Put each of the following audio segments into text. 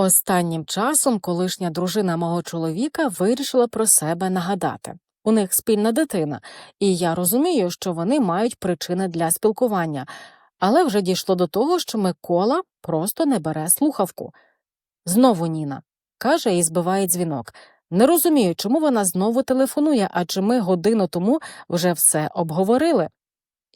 Останнім часом колишня дружина мого чоловіка вирішила про себе нагадати. У них спільна дитина, і я розумію, що вони мають причини для спілкування, але вже дійшло до того, що Микола просто не бере слухавку. Знову Ніна каже і збиває дзвінок. Не розумію, чому вона знову телефонує, адже ми годину тому вже все обговорили.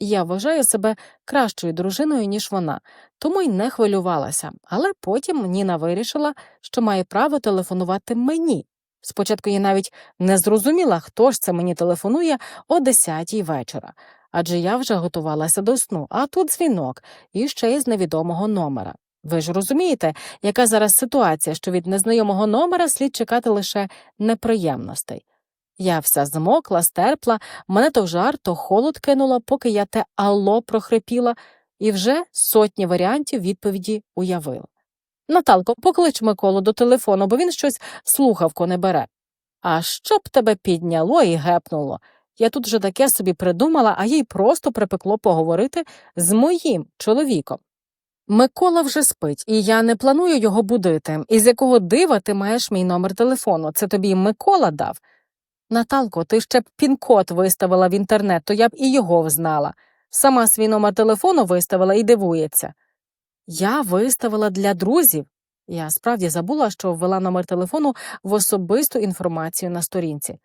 Я вважаю себе кращою дружиною, ніж вона, тому й не хвилювалася. Але потім Ніна вирішила, що має право телефонувати мені. Спочатку я навіть не зрозуміла, хто ж це мені телефонує о 10 вечора, адже я вже готувалася до сну, а тут дзвінок і ще й з невідомого номера. Ви ж розумієте, яка зараз ситуація, що від незнайомого номера слід чекати лише неприємностей. Я вся змокла, стерпла, мене то жар, то холод кинуло, поки я те алло прохрипіла, і вже сотні варіантів відповіді уявила. Наталко, поклич Миколу до телефону, бо він щось слухавку не бере. А щоб тебе підняло і гепнуло. Я тут вже таке собі придумала, а їй просто припекло поговорити з моїм чоловіком. Микола вже спить, і я не планую його будити. Із якого дива ти маєш мій номер телефону? Це тобі Микола дав. Наталко, ти ще б пін-код виставила в інтернет, то я б і його взнала. Сама свій номер телефону виставила і дивується. Я виставила для друзів. Я справді забула, що ввела номер телефону в особисту інформацію на сторінці.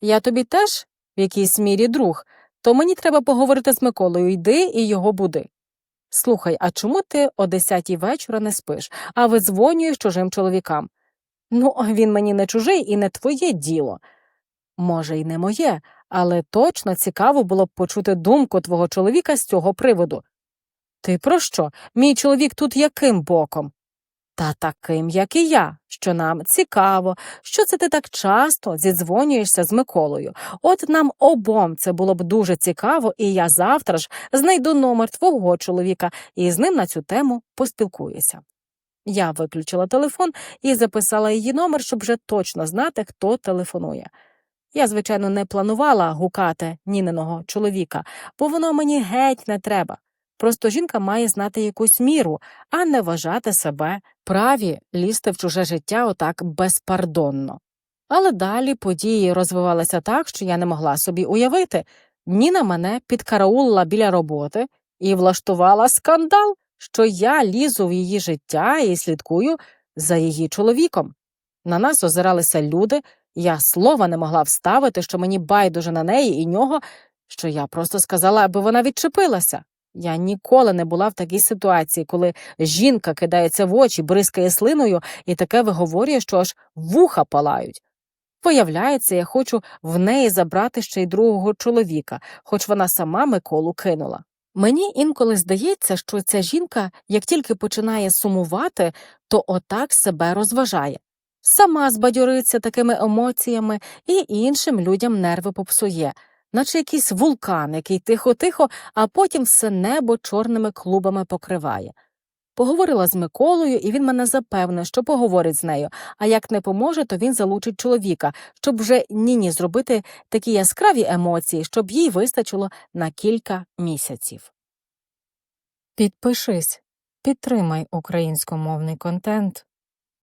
Я тобі теж в якійсь мірі друг, то мені треба поговорити з Миколою, йди і його буди. Слухай, а чому ти о десятій вечора не спиш, а видзвонюєш чужим чоловікам? Ну, він мені не чужий і не твоє діло. Може, й не моє, але точно цікаво було б почути думку твого чоловіка з цього приводу. Ти про що? Мій чоловік тут яким боком? Та таким, як і я, що нам цікаво, що це ти так часто зідзвонюєшся з Миколою. От нам обом це було б дуже цікаво, і я завтра ж знайду номер твого чоловіка і з ним на цю тему поспілкуюся. Я виключила телефон і записала її номер, щоб вже точно знати, хто телефонує. Я, звичайно, не планувала гукати Ніниного чоловіка, бо воно мені геть не треба. Просто жінка має знати якусь міру, а не вважати себе праві лізти в чуже життя отак безпардонно. Але далі події розвивалися так, що я не могла собі уявити. Ніна мене підкараулила біля роботи і влаштувала скандал, що я лізу в її життя і слідкую за її чоловіком. На нас озиралися люди, я слова не могла вставити, що мені байдуже на неї і нього, що я просто сказала, аби вона відчепилася. Я ніколи не була в такій ситуації, коли жінка кидається в очі, бризкає слиною і таке виговорює, що аж вуха палають. Виявляється, я хочу в неї забрати ще й другого чоловіка, хоч вона сама Миколу кинула. Мені інколи здається, що ця жінка, як тільки починає сумувати, то отак себе розважає. Сама збадьориться такими емоціями і іншим людям нерви попсує, наче якийсь вулкан, який тихо-тихо, а потім все небо чорними клубами покриває. Поговорила з Миколою, і він мене запевнив, що поговорить з нею, а як не поможе, то він залучить чоловіка, щоб вже ніні зробити такі яскраві емоції, щоб їй вистачило на кілька місяців. Підпишись, підтримай українськомовний контент.